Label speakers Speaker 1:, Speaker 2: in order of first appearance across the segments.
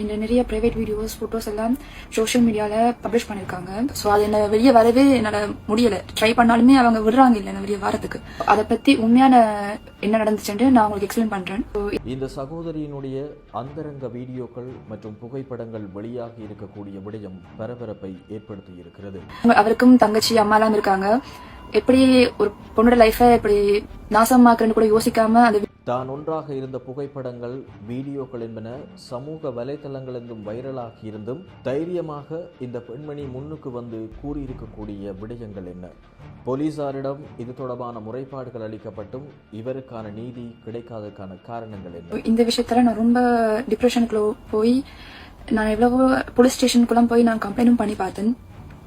Speaker 1: இந்த நிறைய private videos photos எல்லாம் சோஷியல் மீடியாவில் பப்ளிஷ் பண்ணியிருக்காங்க ஸோ அது என்ன வெளியே வரவே என்னால் முடியலை. ட்ரை பண்ணாலுமே அவங்க விடுறாங்க இல்லை என்ன வெளியே வரதுக்கு அதை பற்றி உண்மையான என்ன நடந்துச்சுன்னு நான் உங்களுக்கு எக்ஸ்பிளைன் பண்ணுறேன்
Speaker 2: இந்த சகோதரியினுடைய அந்தரங்க வீடியோக்கள் மற்றும் புகைப்படங்கள் வெளியாகி இருக்கக்கூடிய விடயம் பரபரப்பை ஏற்படுத்தி இருக்கிறது.
Speaker 1: அவருக்கும் தங்கச்சி அம்மாலாம் இருக்காங்க. எப்படி ஒரு பொண்ணோட லைஃபை இப்படி நாசமாக்குறேன்னு கூட யோசிக்காம அந்த
Speaker 2: தான் ஒன்றாக இருந்த புகைப்படங்கள் வீடியோக்கள் என்பன சமூக வலைதளங்களெங்கும் வைரலாகி இருந்தும் தைரியமாக இந்த பெண்மணி முன்னுக்கு வந்து கூறியிருக்கக்கூடிய விடயங்கள் என்ன? போலீசாரிடம் இது தொடர்பான முறைப்பாடுகள் அளிக்கப்பட்டும் இவருக்கான நீதி கிடைக்காததுக்கான காரணங்கள் என்ன?
Speaker 1: இந்த விஷயத்துல நான் ரொம்ப டிப்ரெஷனுக்குள்ள போய் நான் எவ்வளவோ போலீஸ் ஸ்டேஷனுக்குலாம் போய் நான் கம்ப்ளைண்டும் பண்ணி பார்த்தேன்.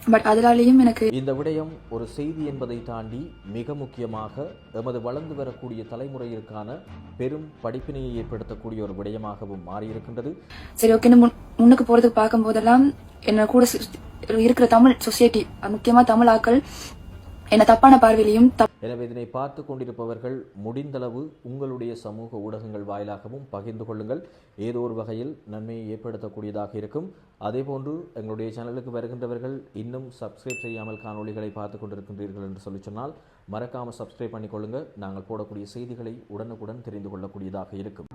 Speaker 1: பட் அதனாலேயும் எனக்கு
Speaker 2: இந்த விடயம் ஒரு செய்தி என்பதை தாண்டி மிக முக்கியமாக எமது வளர்ந்து வரக்கூடிய தலைமுறையிற்கான பெரும் படிப்பினையை ஏற்படுத்தக்கூடிய ஒரு விடயமாகவும் மாறியிருக்கின்றது.
Speaker 1: சரி ஓகே முன் முன்னுக்கு போறதுக்கு பார்க்கும் போதெல்லாம் என்ன கூட இருக்கிற தமிழ் சொசைட்டி முக்கியமா தமிழ் ஆக்கள் என்ன தப்பான பார்வையிலையும்
Speaker 2: எனவே இதனை பார்த்து கொண்டிருப்பவர்கள் முடிந்தளவு உங்களுடைய சமூக ஊடகங்கள் வாயிலாகவும் பகிர்ந்து கொள்ளுங்கள். ஏதோ ஒரு வகையில் நன்மையை ஏற்படுத்தக்கூடியதாக இருக்கும். அதேபோன்று எங்களுடைய சேனலுக்கு வருகின்றவர்கள் இன்னும் சப்ஸ்கிரைப் செய்யாமல் காணொளிகளை பார்த்து கொண்டிருக்கின்றீர்கள் என்று சொல்லி சொன்னால் மறக்காமல் சப்ஸ்கிரைப் பண்ணிக்கொள்ளுங்கள் நாங்கள் போடக்கூடிய செய்திகளை உடனுக்குடன் தெரிந்து கொள்ளக்கூடியதாக இருக்கும்.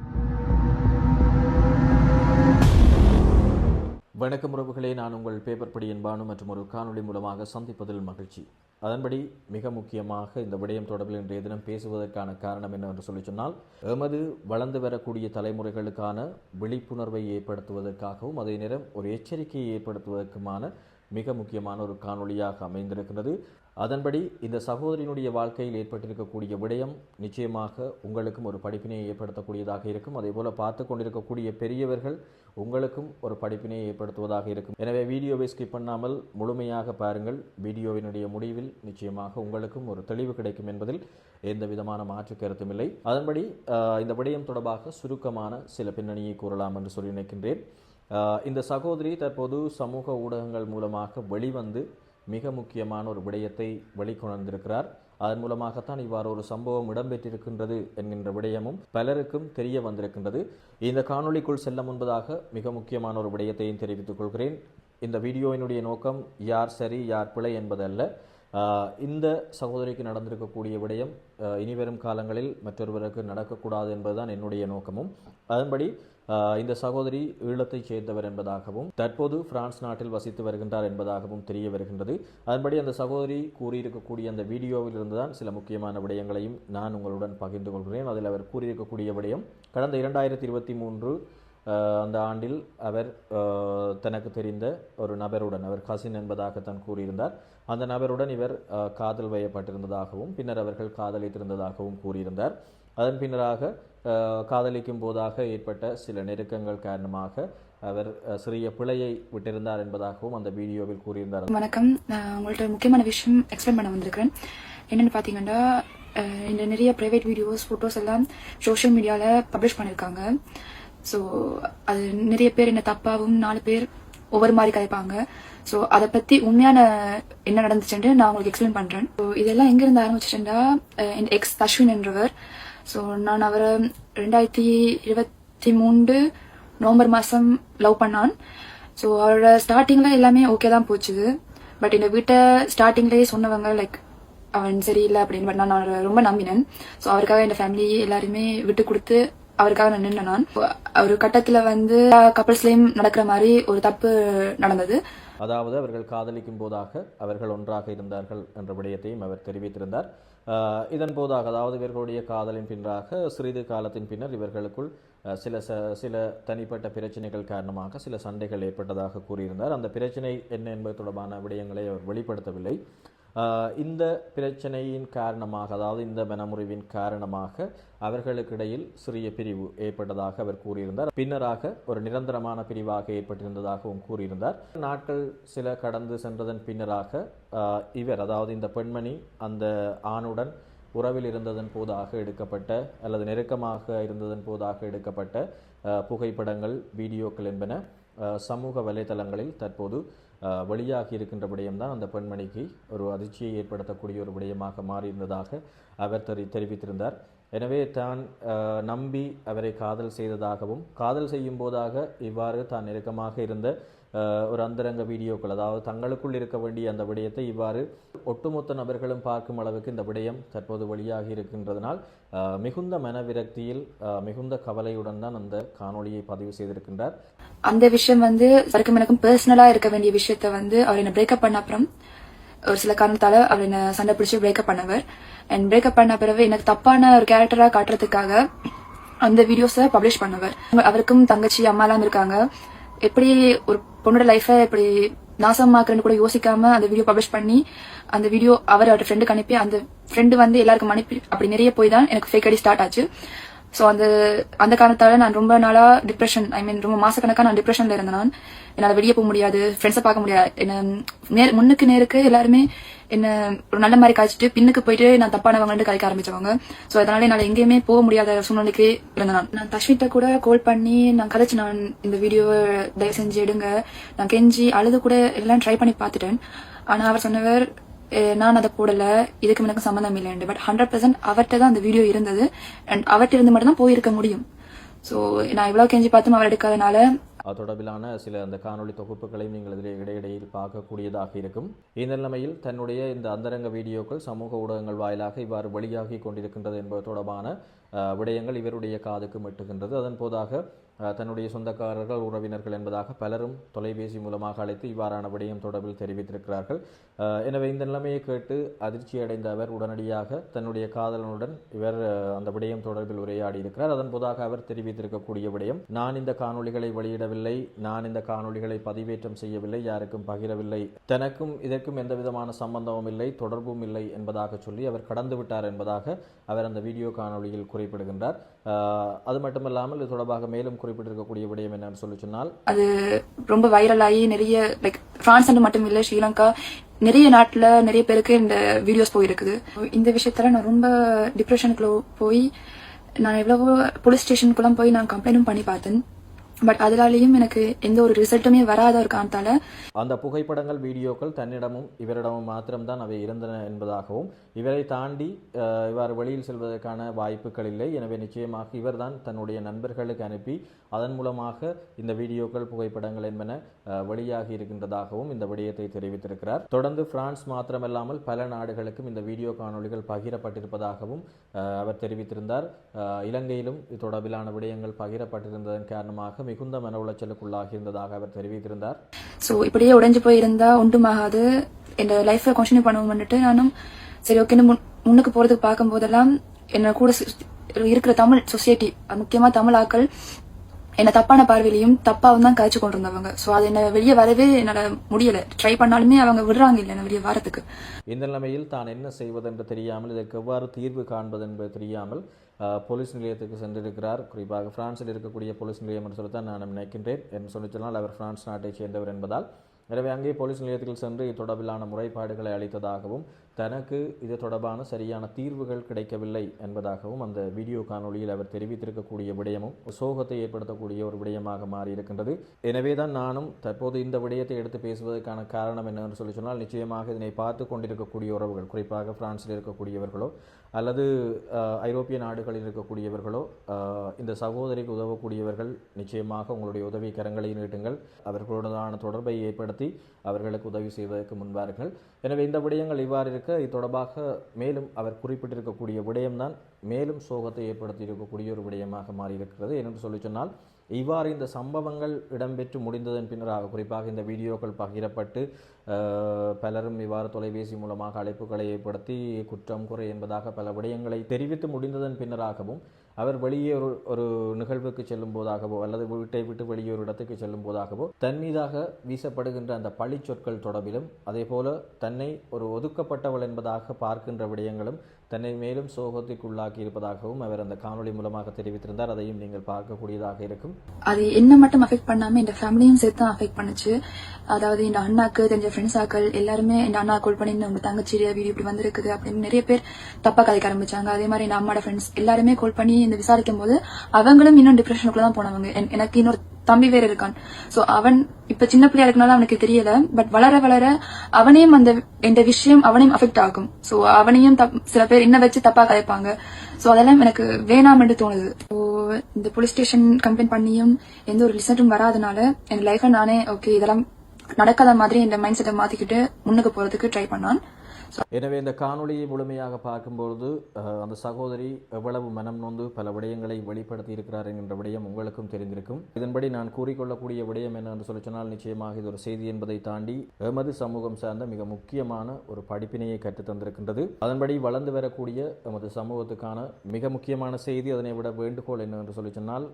Speaker 2: வணக்கம் உறவுகளே நான் உங்கள் பேப்பர் படியின் பானு மற்றும் ஒரு காணொளி மூலமாக சந்திப்பதில் மகிழ்ச்சி. அதன்படி மிக முக்கியமாக இந்த விடயம் தொடர்பில் இன்றைய தினம் பேசுவதற்கான காரணம் என்னவென்று சொல்லி சொன்னால் எமது வளர்ந்து வரக்கூடிய தலைமுறைகளுக்கான விழிப்புணர்வை ஏற்படுத்துவதற்காகவும் அதே நேரம் ஒரு எச்சரிக்கையை ஏற்படுத்துவதற்குமான மிக முக்கியமான ஒரு காணொளியாக அமைந்திருக்கிறது அதன்படி இந்த சகோதரியினுடைய வாழ்க்கையில் ஏற்பட்டிருக்கக்கூடிய விடயம் நிச்சயமாக உங்களுக்கும் ஒரு படிப்பினை ஏற்படுத்தக்கூடியதாக இருக்கும். அதே போல பார்த்து கொண்டிருக்கக்கூடிய பெரியவர்கள் உங்களுக்கும் ஒரு படிப்பினை ஏற்படுத்துவதாக இருக்கும். எனவே வீடியோவை ஸ்கிப் பண்ணாமல் முழுமையாக பாருங்கள். வீடியோவினுடைய முடிவில் நிச்சயமாக உங்களுக்கும் ஒரு தெளிவு கிடைக்கும் என்பதில் எந்த விதமான மாற்று கருத்தும் இல்லை. அதன்படி இந்த விடயம் தொடர்பாக சுருக்கமான சில பின்னணியை கூறலாம் என்று சொல்லி நினைக்கின்றேன். இந்த சகோதரி தற்போது சமூக ஊடகங்கள் மூலமாக வெளிவந்து மிக முக்கியமான ஒரு விடயத்தை வெளிக்கொணர்ந்திருக்கிறார். அதன் மூலமாகத்தான் இவ்வாறு ஒரு சம்பவம் இடம்பெற்றிருக்கின்றது என்கின்ற விடயமும் பலருக்கும் தெரிய வந்திருக்கின்றது. இந்த காணொளிக்குள் செல்ல முன்பதாக மிக முக்கியமான ஒரு விடயத்தையும் தெரிவித்துக் கொள்கிறேன். இந்த வீடியோவினுடைய நோக்கம் யார் சரி யார் பிழை என்பதல்ல. இந்த சகோதரிக்கு நடந்திருக்கக்கூடிய விடயம் இனிவரும் காலங்களில் மற்றொருவருக்கு நடக்கக்கூடாது என்பதுதான் என்னுடைய நோக்கமும். அதன்படி இந்த சகோதரி ஈழத்தைச் சேர்ந்தவர் என்பதாகவும் தற்போது பிரான்ஸ் நாட்டில் வசித்து வருகின்றார் என்பதாகவும் தெரிய வருகின்றது. அதன்படி அந்த சகோதரி கூறியிருக்கக்கூடிய அந்த வீடியோவில் இருந்துதான் சில முக்கியமான விடயங்களையும் நான் உங்களுடன் பகிர்ந்து கொள்கிறேன். அதில் அவர் கூறியிருக்கக்கூடிய விடயம் கடந்த இரண்டாயிரத்தி இருபத்தி மூன்று அந்த ஆண்டில் அவர் தனக்கு தெரிந்த ஒரு நபருடன் அவர் கசின் என்பதாகத்தான் கூறியிருந்தார். அந்த நபருடன் இவர் காதல் வயப்பட்டிருந்ததாகவும் பின்னர் அவர்கள் காதலித்திருந்ததாகவும் கூறியிருந்தார். அதன் பின்னராக காதலிக்கும் போதாக ஏற்பட்ட சில நெருக்கங்கள் காரணமாக அவர் சிறிய பிழையை விட்டிருந்தார் என்பதாகவும் அந்த வீடியோவில் கூறியிருந்தார்.
Speaker 1: வணக்கம். நான் உங்கள்ட்ட முக்கியமான விஷயம் எக்ஸ்பிளைன் பண்ண வந்திருக்கிறேன். என்னன்னு பார்த்தீங்கன்னா இந்த நிறைய ப்ரைவேட் வீடியோஸ் ஃபோட்டோஸ் எல்லாம் சோஷியல் மீடியாவில் பப்ளிஷ் பண்ணியிருக்காங்க ஸோ அது நிறைய பேர் என்ன தப்பாவும் நாலு பேர் ஒவ்வொரு மாதிரி கதைப்பாங்க. ஸோ அதை பற்றி உண்மையான என்ன நடந்துச்சுன்னு நான் உங்களுக்கு எக்ஸ்பிளைன் பண்ணுறேன் ஸோ இதெல்லாம் எங்கேருந்து ஆரம்பிச்சிட்டேன்டா என் எக்ஸ் அஸ்வின் என்றவர் ஸோ நான் அவரை ரெண்டாயிரத்தி இருபத்தி மூன்று நவம்பர் மாதம் லவ் பண்ணான். ஸோ அவரோட ஸ்டார்டிங்கில் எல்லாமே ஓகே தான் போச்சுது. பட் இந்த வீட்டை ஸ்டார்டிங்லேயே சொன்னவங்க லைக் அவன் சரியில்லை அப்படின்னு பட் நான் அவரை ரொம்ப நம்பினேன். ஸோ அவருக்காக என் ஃபேமிலி எல்லாருமே விட்டு கொடுத்து அவருக்காக நான் நின்று நான். ஒரு கட்டத்தில் வந்து கப்பல்ஸ்லேயும் நடக்கிற மாதிரி ஒரு தப்பு நடந்தது.
Speaker 2: அதாவது அவர்கள் காதலிக்கும் போதாக அவர்கள் ஒன்றாக இருந்தார்கள் என்ற விடயத்தையும் அவர் தெரிவித்திருந்தார். இதன் போதாக அதாவது இவர்களுடைய காதலின் பின்னராக சிறிது காலத்தின் பின்னர் இவர்களுக்குள் சில ச சில தனிப்பட்ட பிரச்சனைகள் காரணமாக சில சண்டைகள் ஏற்பட்டதாக கூறியிருந்தார். அந்த பிரச்சனை என்ன என்பது தொடர்பான விடயங்களை அவர் வெளிப்படுத்தவில்லை. இந்த பிரச்சனையின் காரணமாக அதாவது இந்த மனமுறிவின் காரணமாக அவர்களுக்கிடையில் சிறிய பிரிவு ஏற்பட்டதாக அவர் கூறியிருந்தார். பின்னராக ஒரு நிரந்தரமான பிரிவாக ஏற்பட்டிருந்ததாகவும் கூறியிருந்தார். நாட்கள் சில கடந்து சென்றதன் பின்னராக இவர் அதாவது இந்த பெண்மணி அந்த ஆணுடன் உறவில் இருந்ததன் போதாக எடுக்கப்பட்ட அல்லது நெருக்கமாக இருந்ததன் போதாக எடுக்கப்பட்ட புகைப்படங்கள் வீடியோக்கள் என்பன சமூக வலைதளங்களில் தற்போது வெளியாகி இருக்கின்ற விடயம்தான் அந்த பெண்மணிக்கு ஒரு அதிர்ச்சியை ஏற்படுத்தக்கூடிய ஒரு விடயமாக மாறியிருந்ததாக அவர் தெரி தெரிவித்திருந்தார். எனவே தான் நம்பி அவரை காதல் செய்ததாகவும் காதல் செய்யும் போதாக இவ்வாறு தான் நெருக்கமாக இருந்த ஒரு அந்தரங்க வீடியோக்கள் அதாவது தங்களுக்குள் இருக்க வேண்டிய அந்த விடயத்தை இவ்வாறு ஒட்டுமொத்த நபர்களும் பார்க்கும் அளவுக்கு இந்த விடயம் தற்போது வெளியாகி இருக்கின்றதனால் மிகுந்த மனவிரக்தியில் மிகுந்த கவலையுடன் தான் அந்த காணொளியை பதிவு செய்திருக்கின்றார்.
Speaker 1: அந்த விஷயம் வந்து வரைக்கும் எனக்கும் பர்சனலா இருக்க வேண்டிய விஷயத்த வந்து அவர் என்ன பிரேக்கப் பண்ண அப்புறம் ஒரு சில காரணத்தால அவர் என்ன சண்டை பிடிச்சி பிரேக்கப் பண்ணவர். அண்ட் பிரேக்கப் பண்ண பிறகு எனக்கு தப்பான ஒரு கேரக்டரா காட்டுறதுக்காக அந்த வீடியோஸை பப்ளிஷ் பண்ணவர். அவருக்கும் தங்கச்சி அம்மாலாம் இருக்காங்க. எப்படி ஒரு பொண்ணோட லைஃபை இப்படி நாசமாக்குறேன்னு கூட யோசிக்காம அந்த வீடியோ பப்ளிஷ் பண்ணி அந்த வீடியோ அவர் அவரோட ஃப்ரெண்டுக்கு அனுப்பி அந்த ஃப்ரெண்டு வந்து எல்லாருக்கும் அனுப்பி அப்படி நிறைய போய் தான் எனக்கு ஃபேக் ஐடி ஸ்டார்ட் ஆச்சு. ஸோ அந்த அந்த காரணத்தால நான் ரொம்ப நாளா டிப்ரெஷன் ஐ மீன் ரொம்ப மாசக்கணக்காக நான் டிப்ரெஷன்ல இருந்தேன் நான். என்னால் வெளியே போக முடியாது ஃப்ரெண்ட்ஸை பார்க்க முடியாது. என்ன நேர் முன்னுக்கு நேருக்கு எல்லாருமே என்ன ஒரு நல்ல மாதிரி காய்ச்சிட்டு பின்னுக்கு போயிட்டு நான் தப்பானவங்கன்னு கலைக்க ஆரம்பிச்சவங்க. ஸோ அதனால என்னால எங்கேயுமே போக முடியாத சூழ்நிலைக்கு இருந்தேன் நான். நான் தஷ்மிட்ட கூட கால் பண்ணி நான் கதைச்சு நான் இந்த வீடியோவை தயவு செஞ்சு எடுங்க. நான் கெஞ்சி அழுது கூட எல்லாம் ட்ரை பண்ணி பார்த்துட்டேன். ஆனா அவர் சொன்னவர் நான் அதை போடல. இதுக்கு எனக்கு சம்மந்தம் இல்லைண்டு பட் ஹண்ட்ரட் பர்சன்ட் அவர்கிட்ட தான் அந்த வீடியோ இருந்தது. அண்ட் அவர்கிட்ட இருந்து மட்டும் தான் போயிருக்க முடியும். ஸோ நான் இவ்வளவு கெஞ்சி பார்த்தும் அவர் எடுக்காதனால
Speaker 2: அது தொடர்பிலான சில அந்த காணொலி தொகுப்புகளையும் நீங்கள் இதில் இடையிடையில் பார்க்கக்கூடியதாக இருக்கும். இந்த நிலைமையில் தன்னுடைய இந்த அந்தரங்க வீடியோக்கள் சமூக ஊடகங்கள் வாயிலாக இவ்வாறு வெளியாகி கொண்டிருக்கின்றது என்பது தொடர்பான விடயங்கள் இவருடைய காதுக்கு எட்டுகின்றது அதன் போதாக தன்னுடைய சொந்தக்காரர்கள் உறவினர்கள் என்பதாக பலரும் தொலைபேசி மூலமாக அழைத்து இவ்வாறான விடயம் தொடர்பில் தெரிவித்திருக்கிறார்கள். எனவே இந்த நிலைமையை கேட்டு அதிர்ச்சி அடைந்த அவர் உடனடியாக தன்னுடைய காதலனுடன் இவர் அந்த விடயம் தொடர்பில் உரையாடி இருக்கிறார். அதன் போதாக அவர் தெரிவித்திருக்கக்கூடிய விடயம் நான் இந்த காணொளிகளை வெளியிடவில்லை நான் இந்த காணொலிகளை பதிவேற்றம் செய்யவில்லை யாருக்கும் பகிரவில்லை தனக்கும் இதற்கும் எந்த விதமான சம்பந்தமும் இல்லை தொடர்பும் இல்லை என்பதாக சொல்லி அவர் கடந்து விட்டார் என்பதாக அவர் அந்த வீடியோ காணொளியில் குறிப்பிடுகின்றார். அது மட்டுமல்லாமல் இது தொடர்பாக மேலும் குறிப்பிட்டிருக்கக்கூடிய விடயம் என்னன்னு சொல்லி சொன்னால்?
Speaker 1: அது ரொம்ப வைரல் ஆகி நிறைய லைக் பிரான்ஸ் மட்டும் இல்லை ஸ்ரீலங்கா நிறைய நாட்டில் நிறைய பேருக்கு இந்த வீடியோஸ் போயிருக்குது. இந்த விஷயத்துல நான் ரொம்ப டிப்ரெஷனுக்குள்ள போய் நான் எவ்வளவோ போலீஸ் ஸ்டேஷனுக்குலாம் போய் நான் கம்ப்ளைண்டும் பண்ணி பார்த்தேன். பட் அதனாலேயும் எனக்கு எந்த ஒரு ரிசல்ட்டுமே வராத ஒரு காரணத்தால
Speaker 2: அந்த புகைப்படங்கள் வீடியோக்கள் தன்னிடமும் இவரிடமும் மாத்திரம்தான் அவை இருந்தன என்பதாகவும் இவரை தாண்டி இவர் இவ்வாறு வெளியில் செல்வதற்கான வாய்ப்புகள் இல்லை. எனவே நிச்சயமாக இவர்தான் தன்னுடைய நண்பர்களுக்கு அனுப்பி அதன் மூலமாக இந்த வீடியோக்கள் புகைப்படங்கள் என்பன வெளியாகி இருக்கின்றதாகவும் இந்த விடயத்தை தெரிவித்திருக்கிறார். தொடர்ந்து பிரான்ஸ் மாத்திரமல்லாமல் பல நாடுகளுக்கும் இந்த வீடியோ காணொலிகள் பகிரப்பட்டிருப்பதாகவும் அவர் தெரிவித்திருந்தார். இலங்கையிலும் இது தொடர்பிலான விடயங்கள் பகிரப்பட்டிருந்ததன் காரணமாக மிகுந்த மன உளைச்சலுக்குள்ளாகி இருந்ததாக அவர் தெரிவித்திருந்தார்.
Speaker 1: ஸோ இப்படியே உடைஞ்சு போயிருந்தா ஒன்றுமாகாது என் லைஃப்பை கண்டினியூ பண்ணுவோம்னுட்டு நானும் சரி ஓகேன்னு முன் முன்னுக்கு போறதுக்கு பார்க்கும் போதெல்லாம் என்ன கூட இருக்கிற தமிழ் சொசைட்டி முக்கியமா தமிழ் ஆக்கள் என்ன தப்பான பார்வையிலையும் தப்பாவும் தான் கழிச்சு கொண்டு இருந்தவங்க ஸோ அது என்ன வெளியே வரவே என்னால முடியல. ட்ரை பண்ணாலுமே அவங்க விடுறாங்க இல்லை என்ன வெளியே வரதுக்கு
Speaker 2: இந்த நிலைமையில் தான் என்ன செய்வதென்று தெரியாமல் இதற்கு எவ்வாறு தீர்வு காண்பது என்பது தெரியாமல் போலீஸ் நிலையத்துக்கு சென்றிருக்கிறார். குறிப்பாக பிரான்சில் இருக்கக்கூடிய போலீஸ் நிலையம் என்று சொல்லத்தான் நான் நினைக்கின்றேன். என்று சொல்லி சொன்னால் அவர் பிரான்ஸ் நாட்டைச் சேர்ந்தவர் என்பதால். எனவே அங்கே போலீஸ் நிலையத்தில் சென்று இது தொடர்பிலான முறைப்பாடுகளை அளித்ததாகவும் தனக்கு இது தொடர்பான சரியான தீர்வுகள் கிடைக்கவில்லை என்பதாகவும் அந்த வீடியோ காணொலியில் அவர் தெரிவித்திருக்கக்கூடிய விடயமும் சோகத்தை ஏற்படுத்தக்கூடிய ஒரு விடயமாக மாறியிருக்கின்றது. எனவே தான் நானும் தற்போது இந்த விடயத்தை எடுத்து பேசுவதற்கான காரணம் என்னன்னு சொல்லி சொன்னால் நிச்சயமாக இதனை பார்த்து கொண்டிருக்கக்கூடிய உறவுகள் குறிப்பாக பிரான்சில் இருக்கக்கூடியவர்களோ அல்லது ஐரோப்பிய நாடுகளில் இருக்கக்கூடியவர்களோ இந்த சகோதரிக்கு உதவக்கூடியவர்கள் நிச்சயமாக உங்களுடைய உதவி கரங்களை நீட்டுங்கள். அவர்களுடனான தொடர்பை ஏற்படுத்தி அவர்களுக்கு உதவி செய்வதற்கு முன்வாருங்கள். எனவே இந்த விடயங்கள் இவ்வாறு இருக்க இது தொடர்பாக மேலும் அவர் குறிப்பிட்டிருக்கக்கூடிய விடயம்தான் மேலும் சோகத்தை ஏற்படுத்தி இருக்கக்கூடிய ஒரு விடயமாக மாறியிருக்கிறது. என்று சொல்லி சொன்னால் இவ்வாறு இந்த சம்பவங்கள் இடம்பெற்று முடிந்ததன் பின்னராக குறிப்பாக இந்த வீடியோக்கள் பகிரப்பட்டு பலரும் இவ்வாறு தொலைபேசி மூலமாக அழைப்புகளை ஏற்படுத்தி குற்றம் குறை என்பதாக பல விடயங்களை தெரிவித்து முடிந்ததன் பின்னராகவும் அவர் வெளியே ஒரு ஒரு நிகழ்வுக்கு செல்லும் போதாகவோ அல்லது வீட்டை விட்டு வெளியே ஒரு இடத்துக்கு செல்லும் போதாகவோ தன் மீதாக வீசப்படுகின்ற அந்த பழி சொற்கள் தொடர்பிலும் அதே போல தன்னை ஒரு ஒதுக்கப்பட்டவள் என்பதாக பார்க்கின்ற விடயங்களும் தன்னை மேலும் சோகத்திற்குள்ளாக்கி இருப்பதாகவும் அவர் அந்த காணொளி மூலமாக தெரிவித்திருந்தார். அதையும் நீங்கள் பார்க்கக்கூடியதாக இருக்கும்.
Speaker 1: அது என்ன மட்டும் அஃபெக்ட் பண்ணாம இந்த ஃபேமிலியும் சேர்த்து தான் அஃபெக்ட் பண்ணுச்சு. அதாவது இந்த அண்ணாக்கு தெரிஞ்ச ஃப்ரெண்ட்ஸ் ஆக்கள் எல்லாருமே இந்த அண்ணா கால் பண்ணி உங்க தங்கச்சி வீடியோ இப்படி வந்திருக்குது அப்படின்னு நிறைய பேர் தப்பா கதைக்க ஆரம்பிச்சாங்க. அதே மாதிரி இந்த அம்மாட ஃப்ரெண்ட்ஸ் எல்லாருமே கால் பண்ணி இந்த விசாரிக்கும் போது அவங்களும் இன்னும் டிப்ரெஷனுக்குள்ள தான் போனவங்க. என்- எனக்கு இன்னொரு தம்பி வேற இருக்கான். சோ அவன் இப்ப சின்ன பிள்ளையா இருக்கனால அவனுக்கு தெரியல பட் வளர வளர அவனையும் அந்த இந்த விஷயம் அவனையும் அஃபெக்ட் ஆகும் சோ அவனையும் தப்- சில பேர் இன்ன வச்சு தப்பா கதைப்பாங்க. சோ அதெல்லாம் எனக்கு வேணாம் என்று தோணுது. ஸோ இந்த போலீஸ் ஸ்டேஷன் கம்ப்ளைண்ட் பண்ணியும் எந்த ஒரு ரிசல்ட்டும் வராதனால என் லைஃப்ல நானே ஓகே இதெல்லாம் நடக்காத மாதிரி இந்த மைண்ட் செட்டை மாத்திக்கிட்டு முன்னுக்கு போறதுக்கு ட்ரை பண்ணான்.
Speaker 2: எனவே இந்த காணொளியை முழுமையாக பார்க்கும்பொழுது அந்த சகோதரி எவ்வளவு மனம் நொந்து பல விடயங்களை வெளிப்படுத்தி இருக்கிறார் என்கின்ற விடயம் உங்களுக்கும் தெரிந்திருக்கும். இதன்படி நான் கூறிக்கொள்ளக்கூடிய விடயம் என்ன என்று சொல்லி சொன்னால் நிச்சயமாக இது ஒரு செய்தி என்பதை தாண்டி எமது சமூகம் சார்ந்த மிக முக்கியமான ஒரு படிப்பினையை கற்றுத் தந்திருக்கின்றது. அதன்படி வளர்ந்து வரக்கூடிய எமது சமூகத்துக்கான மிக முக்கியமான செய்தி அதனை விட வேண்டுகோள் என்ன என்று சொல்லி சொன்னால்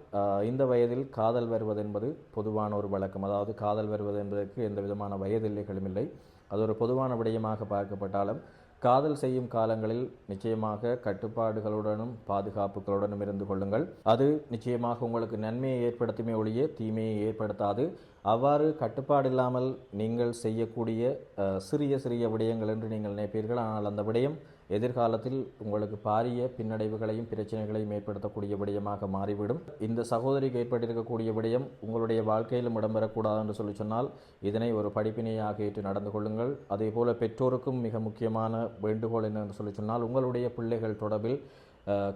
Speaker 2: இந்த வயதில் காதல் வருவது என்பது பொதுவான ஒரு வழக்கம். அதாவது காதல் வருவது என்பதற்கு எந்த விதமான வயதில்லைகளும் இல்லை. அது ஒரு பொதுவான விடயமாக பார்க்கப்பட்டாலும் காதல் செய்யும் காலங்களில் நிச்சயமாக கட்டுப்பாடுகளுடனும் பாதுகாப்புகளுடனும் இருந்து கொள்ளுங்கள். அது நிச்சயமாக உங்களுக்கு நன்மையை ஏற்படுத்துமே ஒழிய தீமையை ஏற்படுத்தாது. அவ்வாறு கட்டுப்பாடு இல்லாமல் நீங்கள் செய்யக்கூடிய சிறிய சிறிய விடயங்கள் என்று நீங்கள் நினைப்பீர்கள். ஆனால் அந்த விடயம் எதிர்காலத்தில் உங்களுக்கு பாரிய பின்னடைவுகளையும் பிரச்சனைகளையும் ஏற்படுத்தக்கூடிய விடயமாக மாறிவிடும். இந்த சகோதரிக்கு ஏற்பட்டிருக்கக்கூடிய விடயம் உங்களுடைய வாழ்க்கையிலும் இடம்பெறக்கூடாது என்று சொல்லி சொன்னால் இதனை ஒரு படிப்பினையாக ஏற்று நடந்து கொள்ளுங்கள். அதே போல பெற்றோருக்கும் மிக முக்கியமான வேண்டுகோள் என்னென்று சொல்லி சொன்னால் உங்களுடைய பிள்ளைகள் தொடர்பில்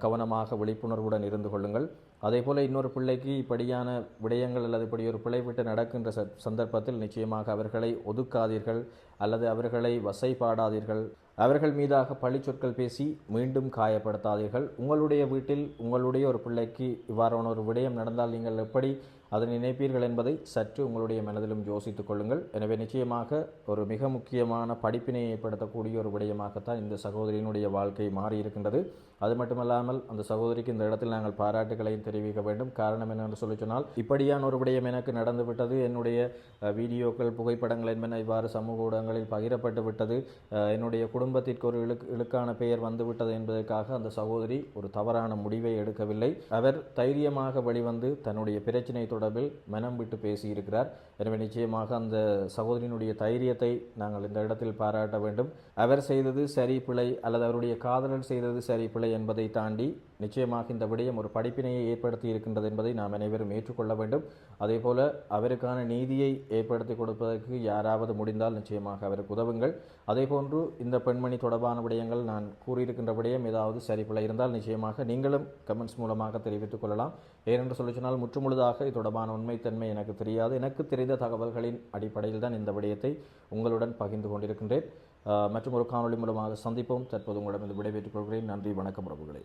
Speaker 2: கவனமாக விழிப்புணர்வுடன் இருந்து கொள்ளுங்கள். அதே போல் இன்னொரு பிள்ளைக்கு இப்படியான விடயங்கள் அல்லது இப்படி ஒரு பிழைவிட்டு நடக்கின்ற சந்தர்ப்பத்தில் நிச்சயமாக அவர்களை ஒதுக்காதீர்கள். அல்லது அவர்களை வசைபாடாதீர்கள். அவர்கள் மீதாக பழிச்சொற்கள் பேசி மீண்டும் காயப்படுத்தாதீர்கள். உங்களுடைய வீட்டில் உங்களுடைய ஒரு பிள்ளைக்கு இவ்வாறான ஒரு விடயம் நடந்தால் நீங்கள் எப்படி அதை நினைப்பீர்கள் என்பதை சற்று உங்களுடைய மனதிலும் யோசித்துக் கொள்ளுங்கள். எனவே நிச்சயமாக ஒரு மிக முக்கியமான படிப்பினை ஏற்படுத்தக்கூடிய ஒரு விடயமாகத்தான் இந்த சகோதரியினுடைய வாழ்க்கை மாறியிருக்கின்றது. அது மட்டுமல்லாமல் அந்த சகோதரிக்கு இந்த இடத்தில் நாங்கள் பாராட்டுகளையும் தெரிவிக்க வேண்டும். காரணம் என்னென்று சொல்லி சொன்னால் இப்படியான ஒரு விடயம் எனக்கு நடந்துவிட்டது என்னுடைய வீடியோக்கள் புகைப்படங்கள் என்பன இவ்வாறு சமூக ஊடகங்களில் பகிரப்பட்டு விட்டது. என்னுடைய குடும்பத்திற்கு ஒரு இழுக்கு இழுக்கான பெயர் வந்துவிட்டது என்பதற்காக அந்த சகோதரி ஒரு தவறான முடிவை எடுக்கவில்லை. அவர் தைரியமாக வெளிவந்து தன்னுடைய பிரச்சினை தொடர்பில் மனம் விட்டு பேசியிருக்கிறார். எனவே நிச்சயமாக அந்த சகோதரியினுடைய தைரியத்தை நாங்கள் இந்த இடத்தில் பாராட்ட வேண்டும். அவர் செய்தது சரி பிழை அல்லது அவருடைய காதலர் செய்தது சரி பிழை என்பதை தாண்டி நிச்சயமாக இந்த விடயம் ஒரு படிப்பினையை ஏற்படுத்தி இருக்கின்றது என்பதை நாம் அனைவரும் ஏற்றுக்கொள்ள வேண்டும். அதே போல அவருக்கான நீதியை ஏற்படுத்தி கொடுப்பதற்கு யாராவது முடிந்தால் நிச்சயமாக அவருக்கு உதவுங்கள். அதே போன்று இந்த பெண்மணி தொடர்பான விடயங்கள் நான் கூறியிருக்கின்ற விடயம் ஏதாவது சரி இருந்தால் நிச்சயமாக நீங்களும் கமெண்ட்ஸ் மூலமாக தெரிவித்துக் கொள்ளலாம். ஏனென்று சொல்லி சொன்னால் முற்றுமுழுதாக இது தொடர்பான உண்மைத்தன்மை எனக்கு தெரியாது. எனக்கு தெரிந்த தகவல்களின் அடிப்படையில் தான் இந்த விடயத்தை உங்களுடன் பகிர்ந்து கொண்டிருக்கின்றேன். மற்றும் ஒரு காணொலி மூலமாக சந்திப்போம். தற்போது உங்களிடம் விடைபெற்றுக் கொள்கிறேன். நன்றி வணக்கம் உறவுகளே.